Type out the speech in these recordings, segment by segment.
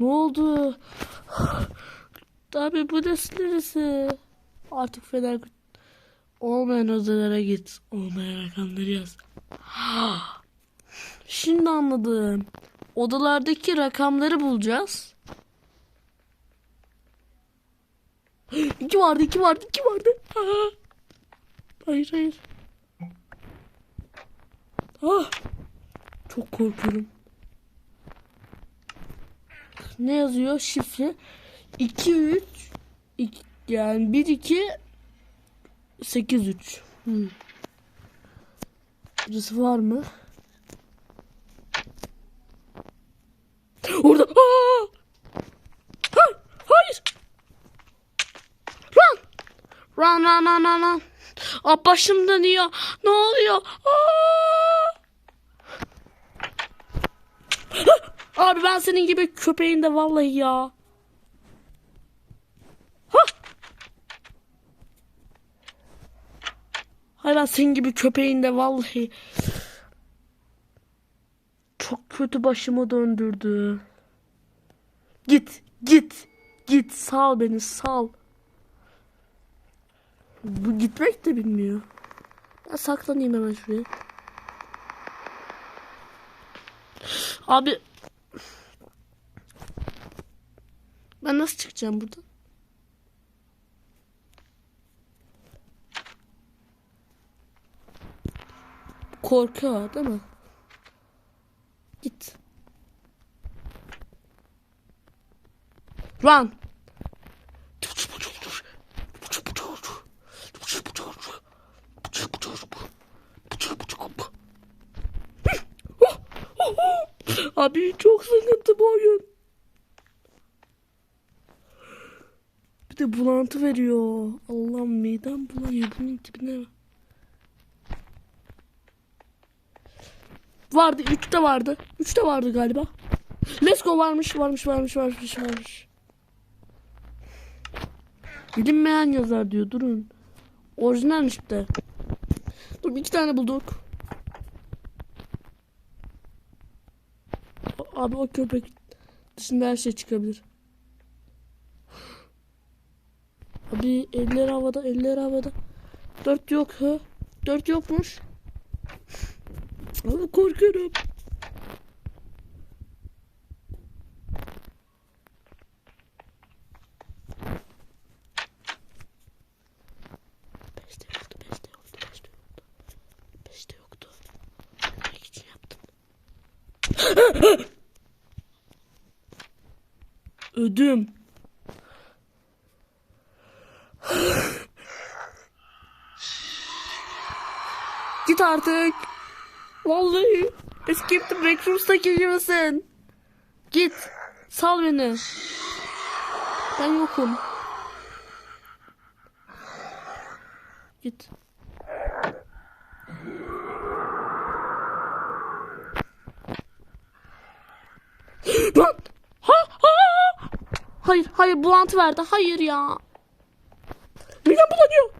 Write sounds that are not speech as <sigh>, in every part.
Ne oldu? Abi bu neresi? Artık fener olmayan odalara git. Olmayan rakamları yaz. <gasps> Şimdi anladım. Odalardaki rakamları bulacağız. <gasps> İki vardı, iki vardı, iki vardı. <gasps> Hayır, hayır. Ah. Çok korkuyorum. Ne yazıyor? Şifre 2 3 2 yani 1 2 8 3. Hmm. Birisi var mı? Orada. Aa! Ha, hayır. Run. Run run run run run. Aa, başım dönüyor. Ne oluyor? Aa! Abi ben senin gibi köpeğin de vallahi ya. Hah! Hayır ben senin gibi köpeğin de vallahi. Çok kötü başımı döndürdü. Git, git, git sal beni sal. Bu gitmek de bilmiyor. Ben saklanayım hemen şuraya. Abi ben nasıl çıkacağım buradan? Korkuyor değil mi? Git. Run. Abi çok sıkıntı bu oyun. De bulantı veriyor. Allah'ım midem bulanıyor. Bunun tipine. Vardı. Üçte vardı. Üçte vardı galiba. Let's go varmış. Varmış varmış varmış varmış. Bilinmeyen yazar diyor. Durun. Orijinalmiş bir de. Dur iki tane bulduk. Abi o köpek dışında her şey çıkabilir. Abi eller havada, eller havada. Dört yok ha. Dört yokmuş. Abi korkuyorum. Beşte yoktu, beşte yoktu, beşte yoktu. Beşte için yaptım. <laughs> Ödüm. Git artık. Vallahi. Escape the Backrooms'taki gibi misin? Git. Sal beni. Ben yokum. Git. Hayır, hayır bulantı verdi. Hayır ya. Midem bulanıyor.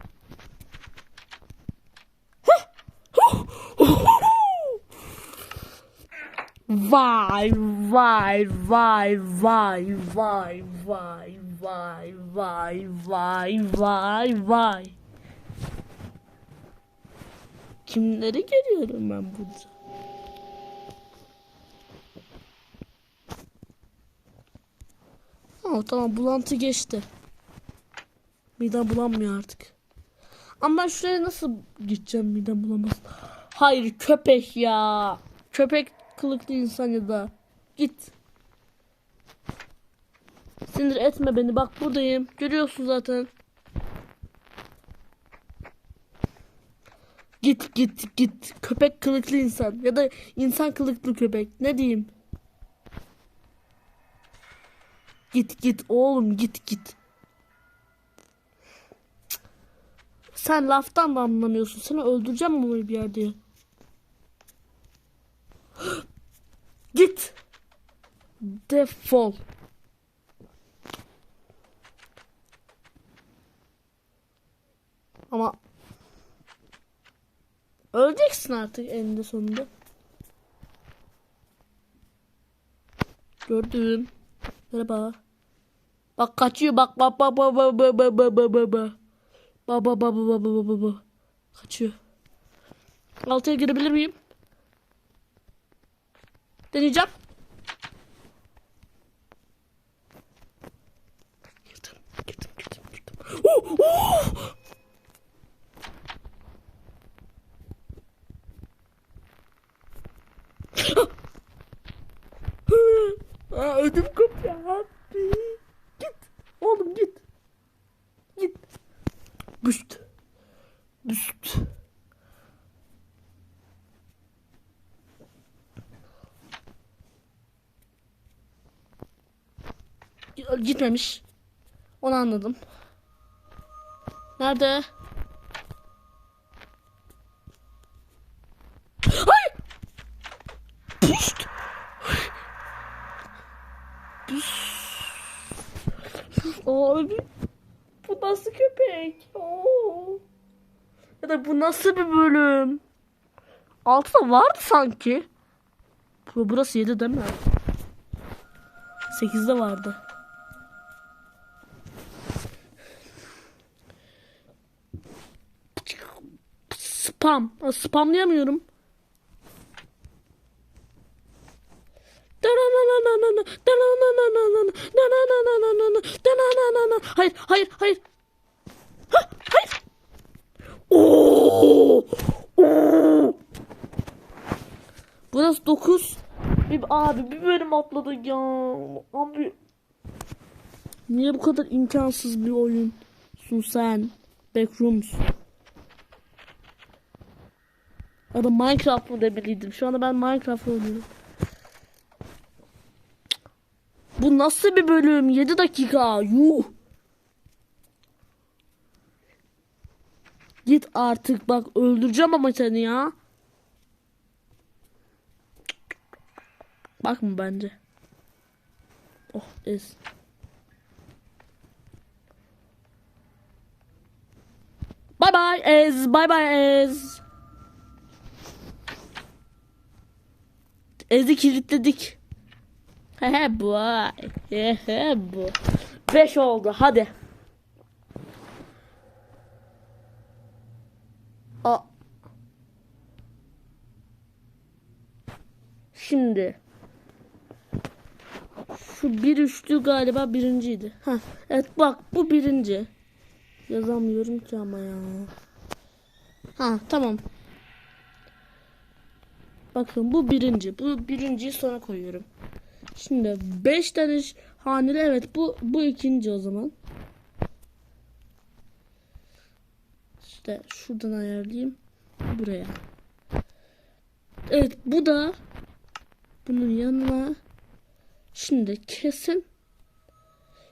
Vay vay vay vay vay vay vay vay vay vay vay. Kimleri görüyorum ben burada? Ha, tamam bulantı geçti. Midem bulanmıyor artık. Ama ben şuraya nasıl gideceğim midem bulamaz. Hayır köpek ya. Köpek kılıklı insan ya da. Git. Sinir etme beni. Bak buradayım. Görüyorsun zaten. Git git git. Köpek kılıklı insan. Ya da insan kılıklı köpek. Ne diyeyim? Git git oğlum git git. Sen laftan da anlamıyorsun. Seni öldüreceğim mi bir yerde? Git. Defol. Ama öleceksin artık eninde sonunda. Gördüm. Merhaba. Bak kaçıyor bak bak bak bak bak bak bak bak bak bak bak. Bak bak bak bak bak bak bak. Kaçıyor. Altıya girebilir miyim? Deneyeceğim. Girdim, girdim, girdim. Oh, oh! Aa, ödüm kopuyor abi. Git. Oğlum git. Git. Büst. Büst. Gitmemiş. Onu anladım. Nerede? Hayır. Pişt. Abi bu nasıl köpek? Oo. Ya da bu nasıl bir bölüm? Altıda vardı sanki. Bu burası 7 değil mi? 8'de vardı. Spam. Spamlayamıyorum. Hayır, hayır, hayır. Ha, hayır. Oo! Oo! Burası 9. Bir, abi bir bölüm atladık ya. Abi. Niye bu kadar imkansız bir oyunsun sen? Backrooms. Ya Minecraft mı demeliydim. Şu anda ben Minecraft oynuyorum. Bu nasıl bir bölüm? 7 dakika. Yuh. Git artık bak öldüreceğim ama seni ya. Bakma bence. Oh ez. Bye bye Ez. Bye bye Ez. Ez'i kilitledik. Hehe bu. Hehe bu. 5 oldu hadi. A Şimdi şu bir üçlü galiba birinciydi. Ha, evet bak bu birinci. Yazamıyorum ki ama ya. Ha tamam. Bakın bu birinci. Bu birinciyi sonra koyuyorum. Şimdi 5 tane haneli evet bu bu ikinci o zaman. İşte şuradan ayarlayayım. Buraya. Evet bu da bunun yanına şimdi kesin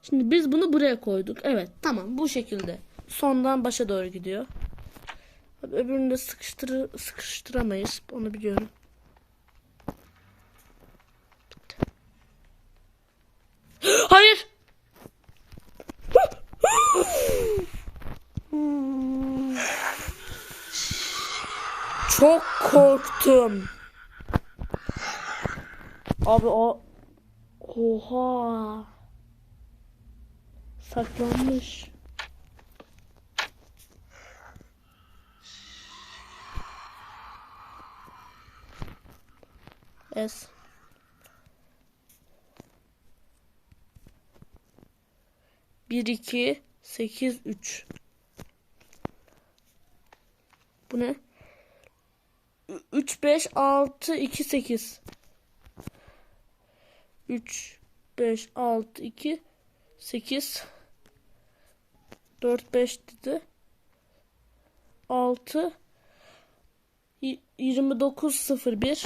Şimdi biz bunu buraya koyduk. Evet tamam bu şekilde. Sondan başa doğru gidiyor. Öbürünü de sıkıştır sıkıştıramayız. Onu biliyorum. Çok korktum. Abi o Oha. Saklanmış. Es. Bir iki sekiz üç. Bu ne? Ü- Üç beş altı iki sekiz. 3 5 6 2 8 4 5 dedi. 6 y- 29 01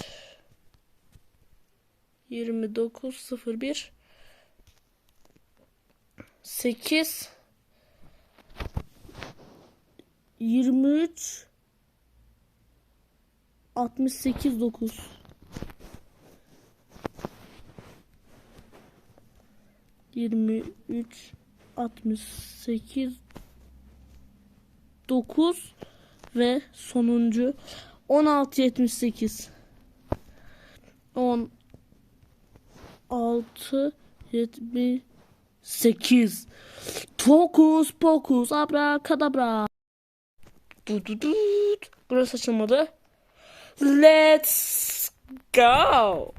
29 01 8 23 68 9 23 68 9 ve sonuncu 16 78 16 78 Fokus pokus abrakadabra. Du du du. Burası açılmadı Let's go